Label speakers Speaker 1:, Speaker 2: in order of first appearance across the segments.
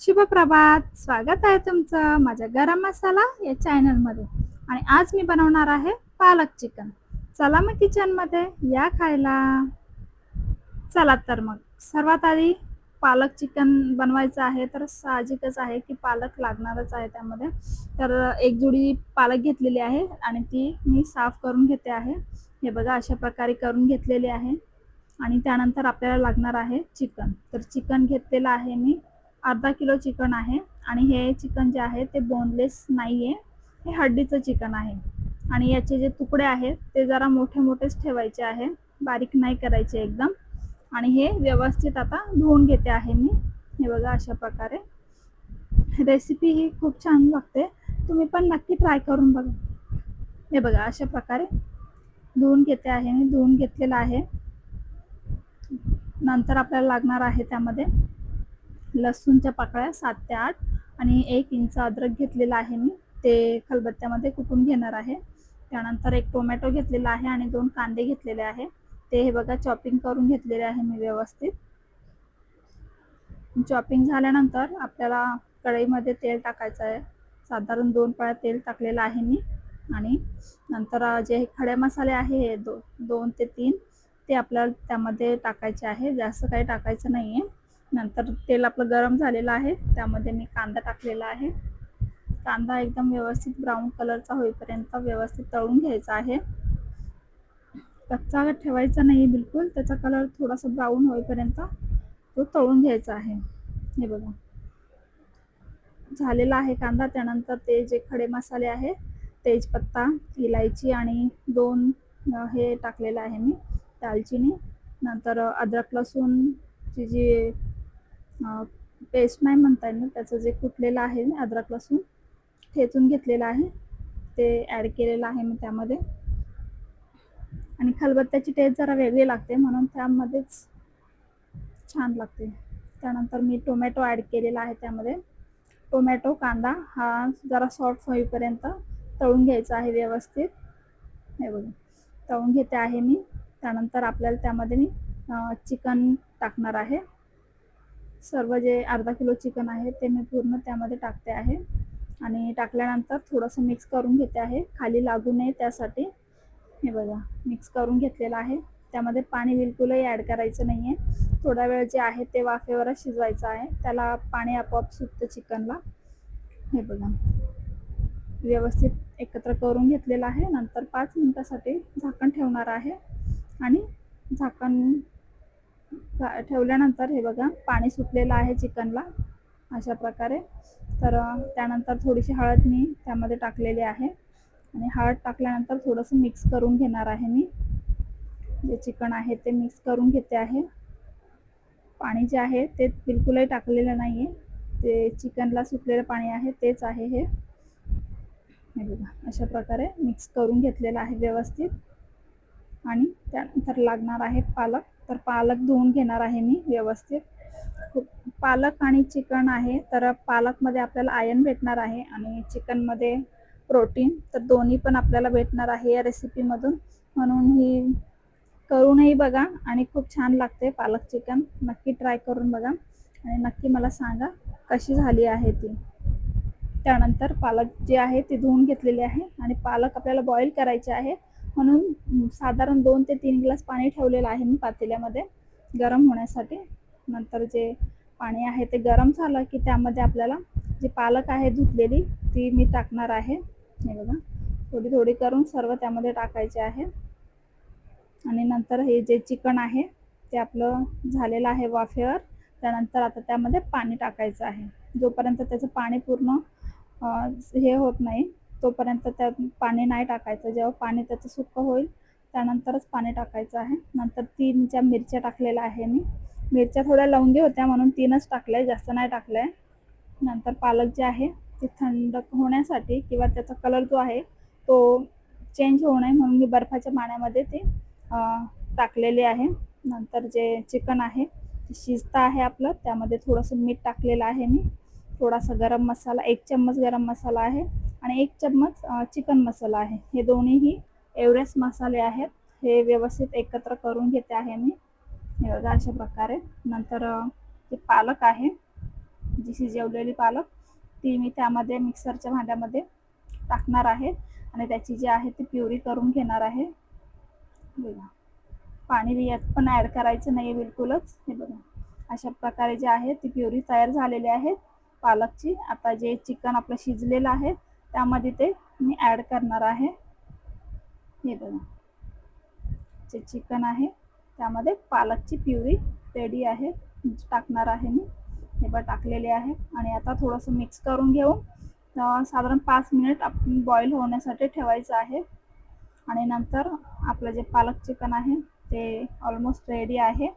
Speaker 1: शुभप्रभात. स्वागत आहे तुमचं माझ्या गरम मसाला या चॅनलमध्ये. आणि आज मी बनवणार आहे पालक चिकन. चला मग किचनमध्ये या खायला. चला तर मग. सर्वात आधी पालक चिकन बनवायचं आहे तर साहजिकच आहे की पालक लागणारच आहे त्यामध्ये. तर एक जुडी पालक घेतलेली आहे आणि ती मी साफ करून घेते आहे. हे बघा अशा प्रकारे करून घेतलेली आहे. आणि त्यानंतर आपल्याला लागणार आहे चिकन. तर चिकन घेतलेलं आहे मी. अर्धा किलो चिकन आहे आणि हे चिकन जे आहे ते बोनलेस नाही आहे हे हड्डीचं चिकन आहे. आणि याचे जे तुकडे आहेत ते जरा मोठे मोठेच ठेवायचे आहे. बारीक नाही करायचे एकदम. आणि हे व्यवस्थित आता धुवून घेते आहे मी. हे बघा अशा प्रकारे. रेसिपी ही खूप छान लागते. तुम्ही पण नक्की ट्राय करून बघा. हे बघा अशा प्रकारे धुवून घेते आहे मी. धुवून घेतलेलं आहे. नंतर आपल्याला लागणार आहे त्यामध्ये लसूणच्या पाकळ्या सात ते आठ आणि एक इंच अद्रक घेतलेला आहे मी. ते खलबत्त्यामध्ये कुटून घेणार आहे. त्यानंतर एक टोमॅटो घेतलेला आहे आणि दोन कांदे घेतलेले आहे. ते हे बघा चॉपिंग करून घेतलेले आहे मी व्यवस्थित. चॉपिंग झाल्यानंतर आपल्याला कढईमध्ये तेल टाकायचं आहे. साधारण दोन पळ्या तेल टाकलेलं आहे मी. आणि नंतर जे खडे मसाले आहे हे दो दोन ते तीन ते आपल्याला त्यामध्ये टाकायचे आहे. जास्त काही टाकायचं नाही आहे नंतर तेल आपलं गरम झालेलं आहे. त्यामध्ये मी कांदा टाकलेला आहे. कांदा एकदम व्यवस्थित ब्राऊन कलरचा होईपर्यंत व्यवस्थित तळून घ्यायचा आहे. कच्चा ठेवायचा नाही बिलकुल त्याचा कलर थोडासा ब्राऊन होईपर्यंत तो तळून घ्यायचा आहे. हे बघा. झालेला आहे कांदा त्यानंतर ते जे खडे मसाले आहे तेजपत्ता इलायची आणि दोन हे टाकलेलं आहे मी दालचिनी नंतर अद्रक लसूणची जी पेस्ट नाही म्हणता येईल त्याचं जे कुटलेलं आहे अद्रक लसूण ठेचून घेतलेलं आहे. ते ॲड केलेलं आहे मी त्यामध्ये. आणि खलबत्त्याची टेस्ट जरा वेगळी लागते म्हणून त्यामध्येच छान लागते. त्यानंतर मी टोमॅटो ॲड केलेला आहे त्यामध्ये. टोमॅटो कांदा हा जरा सॉफ्ट होईपर्यंत तळून घ्यायचा आहे व्यवस्थित. हे बघा तळून घेते आहे मी. त्यानंतर आपल्याला त्यामध्ये मी चिकन टाकणार आहे. सर्व जे अर्धा किलो चिकन आहे ते मी पूर्ण त्यामध्ये टाकते आहे. आणि टाकल्यानंतर थोडंसं मिक्स करून घेते आहे. खाली लागू नये त्यासाठी. हे बघा मिक्स करून घेतलेलं आहे. त्यामध्ये पाणी बिलकुलही ॲड करायचं नाही आहे थोडा वेळ जे आहे ते वाफेवरच शिजवायचं आहे. त्याला पाणी आपोआप सुटतं चिकनला. हे बघा. व्यवस्थित एकत्र करून घेतलेलं आहे. नंतर पाच मिनटासाठी झाकण ठेवणार आहे. आणि झाकण ठेवल्यानंतर हे बघा पाणी सुटलेलं आहे चिकनला अशा प्रकारे. तर त्यानंतर थोडीशी हळद मी त्यामध्ये टाकलेली आहे. आणि हळद टाकल्यानंतर थोडंसं मिक्स करून घेणार आहे मी. जे चिकन आहे ते मिक्स करून घेते आहे. पाणी जे आहे ते बिलकुलही टाकलेलं नाही आहे ते चिकनला सुटलेलं पाणी आहे तेच आहे हे. हे बघा अशा प्रकारे मिक्स करून घेतलेलं आहे व्यवस्थित. आणि त्यानंतर लागणार आहे पालक. तर पालक धुवून घेणार आहे मी व्यवस्थित. खूप पालक आणि चिकन आहे तर पालकमध्ये आपल्याला आयन भेटणार आहे आणि चिकनमध्ये प्रोटीन तर दोन्ही पण आपल्याला भेटणार आहे या रेसिपीमधून म्हणून ही करूनही बघा आणि खूप छान लागते पालक चिकन. नक्की ट्राय करून बघा आणि नक्की मला सांगा कशी झाली आहे ती. त्यानंतर पालक जे आहे ती धुवून घेतलेली आहे आणि पालक आपल्याला बॉईल करायचे आहे. म्हणून साधारण दोन ते तीन ग्लास पाणी ठेवलेलं आहे मी पातेल्यामध्ये गरम होण्यासाठी. नंतर जे पाणी आहे ते गरम झालं की त्यामध्ये आपल्याला जी पालक आहे धुतलेली ती मी टाकणार आहे. हे बघा थोडी थोडी करून सर्व त्यामध्ये टाकायचे आहे. आणि नंतर हे जे चिकन आहे ते आपलं झालेलं आहे वाफेवर. त्यानंतर आता त्यामध्ये पाणी टाकायचं आहे. जोपर्यंत त्याचं पाणी पूर्ण हे होत नाही तोपर्यंत त्यात पाणी नाही टाकायचं. जेव्हा पाणी त्याचं सुकं होईल त्यानंतरच पाणी टाकायचं आहे. नंतर तीन ज्या मिरच्या टाकलेल्या आहे मी मिरच्या थोड्या लवंगी होत्या म्हणून तीनच टाकल्या जास्त नाही टाकल्या. नंतर पालक जे आहे ते थंड होण्यासाठी किंवा त्याचा कलर जो आहे तो चेंज होऊ नये म्हणून मी बर्फाच्या पाण्यामध्ये ते टाकलेले आहे. नंतर जे चिकन आहे ते शिजतं आहे आपलं. त्यामध्ये थोडंसं मीठ टाकलेलं आहे मी. थोडासा गरम मसाला एक चम्मच गरम मसाला आहे. आणि एक चम्मच चिकन मसाला आहे. हे दोन्हीही एव्हरेस्ट मसाले आहेत. हे व्यवस्थित एकत्र करून घेते आहे मी. हे बघा अशा प्रकारे. नंतर जे पालक आहे जी शिजवलेली पालक ती मी त्यामध्ये मिक्सरच्या भांड्यामध्ये टाकणार आहे. आणि त्याची जी आहे ती प्युरी करून घेणार आहे. बघा. पाणी यात पण ॲड करायचं नाही आहे बिलकुलच. हे बघा. अशा प्रकारे जे आहे ती प्युरी तयार झालेली आहे. पालकची. आता जे चिकन आपलं शिजलेलं आहे त्यामध्ये ते मी ॲड करणार आहे. हे बघा. जे चिकन आहे त्यामध्ये पालकची प्युरी रेडी आहे. टाकणार आहे मी. हे बघा टाकलेले आहे. आणि आता थोडंसं मिक्स करून घेऊन साधारण पाच मिनिट आपण बॉईल होण्यासाठी ठेवायचं आहे. आणि नंतर आपलं जे पालक चिकन आहे ते ऑलमोस्ट रेडी आहे.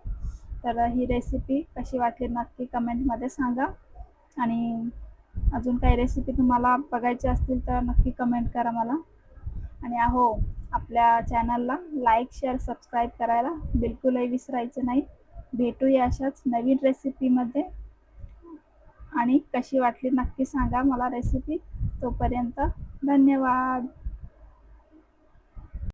Speaker 1: तर ही रेसिपी कशी वाटली नक्की कमेंटमध्ये सांगा. आणि अजून काही रेसिपी तुम्हाला बघायची असतील तर नक्की कमेंट करा मला. आणि अहो आपल्या चॅनलला लाईक शेअर सबस्क्राईब करायला बिलकुलही विसरायचं नाही. भेटूया अशाच नवीन रेसिपीमध्ये आणि कशी वाटली नक्की सांगा मला रेसिपी तोपर्यंत धन्यवाद.